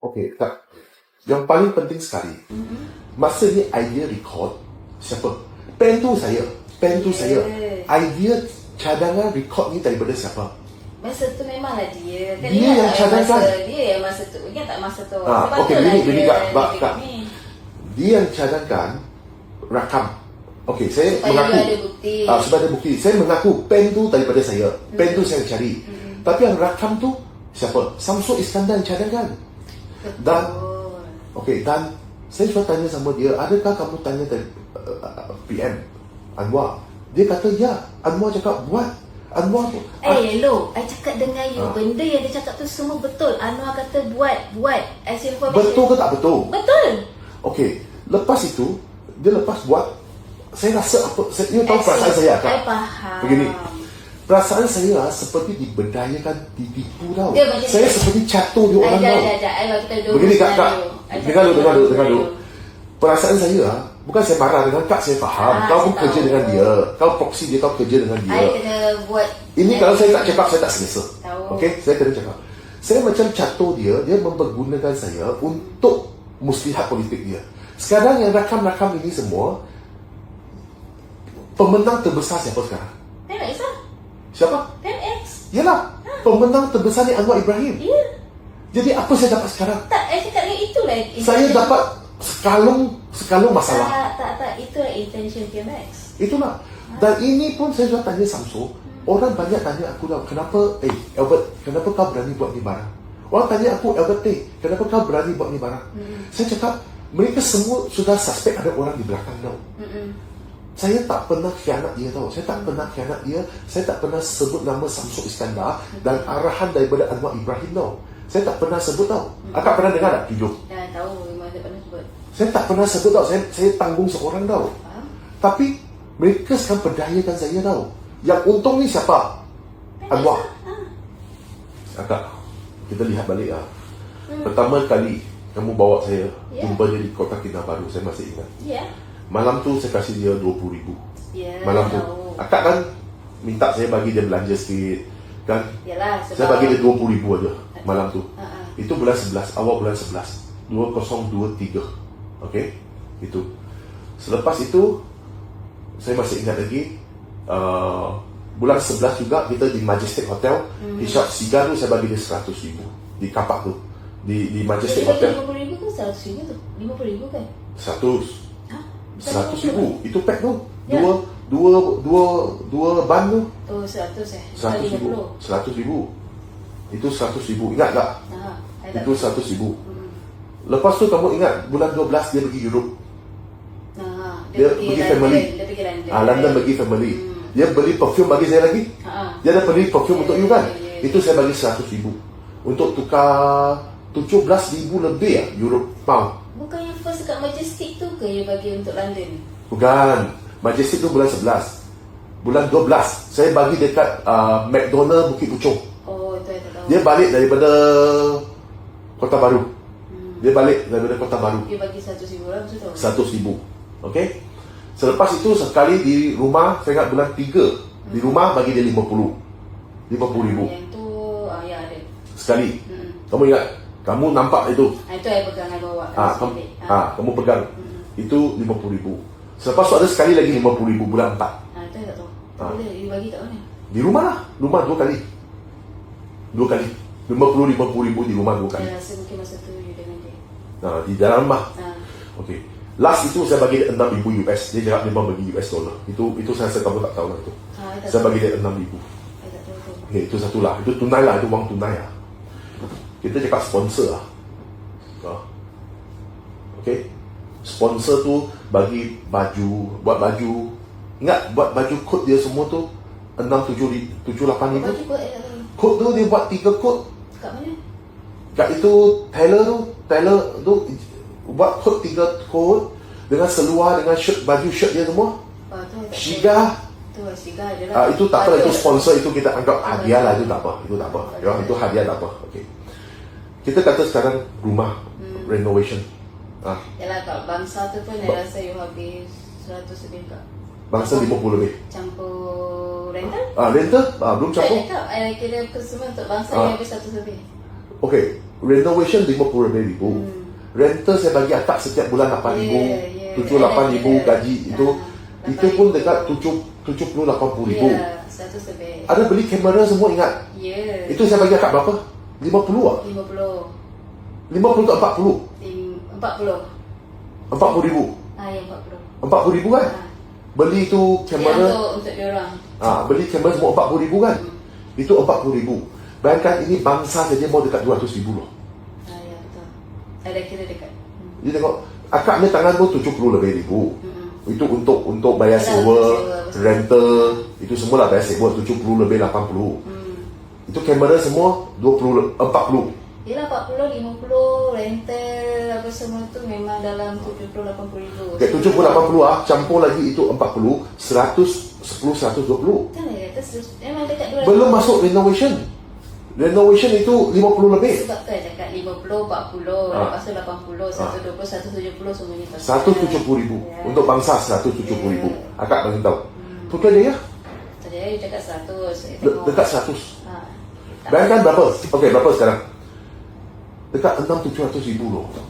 Okey, tak. Yang paling penting sekali, Mm-hmm. masa ni idea record, siapa? Pen tu saya. Pen tu saya. Yeah. Idea cadangan record ni daripada siapa? Masa tu memanglah dia kan Dia ingat yang cadangkan. masa, Dia yang masa tu Ingat tak masa tu Sebab okey, tu lah begini, begini, dia- Kak, dia Kak. Dia yang cadangkan rakam. Okey, saya Supaya mengaku. dia ada bukti. Ah, supaya ada bukti. Saya mengaku pen tu daripada saya. Pen tu saya cari. Hmm. Tapi yang rakam tu siapa? Samsul Iskandar yang cadangkan. Dan Betul Okey, dan saya cuba tanya sama dia, adakah kamu tanya dari uh, PM Anwar? Dia kata ya. Anwar cakap buat. Anwar tu. Eh, hello. I cakap dengan you. Ah. Benda yang dia cakap tu semua betul. Anwar kata buat, buat. As information. betul ke tak betul? Betul. Okey, lepas itu dia lepas buat saya rasa apa saya you tahu perasaan saya kan? faham. Begini. Perasaan saya ah, seperti diberdayakan, ditipu tau. Dia macam- Saya seperti catur dia orang tau. Begini kak, kak. Dengar dulu, dengar dulu, dengar dulu. Perasaan saya ah, bukan saya marah dengan kak, saya faham. Ah, kau saya pun kerja tahu. dengan dia. Kau proxy dia, kau kerja dengan dia. I kena buat Ini kalau saya tak cakap, saya tak selesa. Okey, saya kena cakap. Saya macam catur dia, dia mempergunakan saya untuk muslihat politik dia. Sekarang yang rakam-rakam ini semua, pemenang terbesar siapa sekarang? Lah Siapa? Pen X Yalah, pemenang terbesar ni Anwar Ibrahim. Ya Jadi apa saya dapat sekarang? Tak, I cakap dengan itulah Saya intention- dapat sekalung sekalung masalah. Tak, tak, tak Itulah intention PMX Itulah. Dan ini pun saya sudah tanya Samsul. Orang banyak tanya aku dah, kenapa, eh Albert, kenapa kau berani buat ni barang? Orang tanya aku, Albert, eh, kenapa kau berani buat ni barang? Saya cakap, mereka semua sudah suspek ada orang di belakang tau. Mm-mm. Saya tak pernah khianat dia tau. Saya tak pernah khianat dia. Saya tak pernah sebut nama Samsul Iskandar dan arahan daripada Anwar Ibrahim tau. Saya tak pernah sebut tau. Akak pernah dengar tak video? Dah tahu memang dia pernah sebut Saya tak pernah sebut tau. Saya, saya tanggung seorang tau. Faham? Tapi mereka sekarang berdayakan saya tau. Yang untung ni siapa? Anwar. Kakak, kita lihat balik ah. Pertama kali kamu bawa saya Ya. jumpa dia di Kota Kinabalu, saya masih ingat. Ya Malam tu saya kasih dia 20 ribu. Ya Malam tu. tahu. Akak kan minta saya bagi dia belanja sikit. Kan? Yalah Saya bagi dia 20 ribu aja malam tu. Ha. Itu bulan 11, awal bulan 11. 2023. Okey? Itu. Selepas itu saya masih ingat lagi uh, bulan 11 juga kita di Majestic Hotel Hmm. Hishab Sigar tu saya bagi dia 100 ribu di kapak tu di di Majestic Jadi Hotel lima puluh ribu ke seratus ribu tu? Lima puluh ribu kan? 100 100 ribu. Itu pack tu. Ya. dua dua dua dua ban tu. Oh seratus eh? 100 Lima ribu. 100 ribu. Itu 100 ribu. Ingat tak? Ha, itu 100 ribu. Hmm. lepas tu kamu ingat bulan 12 dia pergi Europe? Ha, Dia pergi London, family. Dia pergi London. Ah, London bagi family. Hmm. dia beli perfume bagi saya lagi. Dia ada beli perfume Ya, untuk ya, you kan? ya, ya, ya. itu saya bagi 100 ribu. Untuk tukar 17 ribu lebih ya Europe pound. Bukan yang first kat Majestic tu ke yang bagi untuk London? bukan. Majestic tu bulan 11 bulan 12 saya bagi dekat uh, McDonald Bukit Puchong Oh itu tak tahu. Dia balik daripada Kota Baru. Hmm. dia balik daripada Kota Baru. Dia bagi seratus ribu lah betul tak? 100 ribu. Okey? Selepas itu sekali di rumah Saya ingat bulan 3 Di rumah bagi dia 50 50 ribu. Yang tu, ah, ya ada. Sekali. Hmm. Kamu ingat? Kamu nampak itu? Ah, Itu I pegang I bawa. Ah, Kan kamu, ah, kamu pegang Itu 50 ribu Selepas itu ada sekali lagi 50 ribu Bulan 4 Ah, itu I tak tahu Ah. Bila dia bagi mana? Di rumah lah Rumah dua kali Dua kali 50-50 ribu di rumah dua kali Saya rasa mungkin masa tu you dengan dia nah, Di dalam rumah Ah. Okey. Last itu saya bagi dia 6,000 US. Dia cakap dia bagi US dollar. Itu itu saya rasa kamu tak tahu lah itu. Ah, tak Saya tahu. bagi dia 6,000. I tak tahu tu Okey, itu satu lah. Itu tunai lah. Itu wang tunai lah. Kita cakap sponsor lah. Ah. Okey. Sponsor tu bagi baju, buat baju. Ingat buat baju kod dia semua tu 6, 7, 7 8 ribu. Bagi kot I tak tahu Kod tu dia buat 3 kod. Kat mana? Kat itu tailor tu, tailor tu buat kod 3 kod dengan seluar dengan shirt baju shirt dia semua. Tahu. Shiga Ah, itu tak apa itu sponsor itu kita anggap hadiah lah itu tak apa itu tak apa ya, itu hadiah tak apa okey kita kata sekarang rumah renovation ah Yalah kat bangsa tu pun Ba- rasa you habis 100 lebih kat bangsa 50 lebih Campur rental? ah rental ah belum Tak campur cakap I kira ke semua untuk bangsa Ah. you habis 100 lebih Okay, renovation RM50,000. Hmm. Rental saya bagi akak setiap bulan RM8,000. Yeah, yeah. Tujuh lapan ribu Ada, ada. gaji itu Ah, itu pun 8,000. dekat tujuh tujuh puluh lapan puluh ribu. Ya, satu lebih. Ada beli kamera semua ingat. Ya. Itu saya bagi akak berapa? 50 ah? 50. 50 ke 40? Lim- 40. 40 ribu. Ah, ya 40. 40 ribu kan? Ah. Beli Ya, kamera untuk untuk diorang. Ah, beli kamera semua 40 ribu kan? Itu 40 ribu. Bayangkan ini bangsa saja mau dekat 200 ribu loh. Ah, ya betul. Ada kira dekat. Hmm. Jadi tengok, akak punya tangan pun 70 lebih ribu. Hmm. Itu untuk untuk bayar Yalah, sewa, sewa, rental, itu semua lah bayar sewa 70 lebih 80. Hmm. Itu kamera semua 20 40. Yelah 40, 50, rental apa semua tu memang dalam 70 80 ribu. Okay, 70 80 ah, campur lagi itu 40, 100 10 120. Kan ya, terus memang dekat 200. Belum masuk renovation. Renovation itu 50 lebih. Sebab tu cakap 50, 40, Ah. lepas tu 80, 120, 170 semuanya tak 170 ribu. Ya. Untuk bangsa 170 ribu. Akak bagi tahu. Putrajaya Tadi dia cakap 100. Saya de- tengok. dekat 100. Ha. Tak Bayangkan berapa? Okey, berapa sekarang? Dekat 6 700 ribu loh.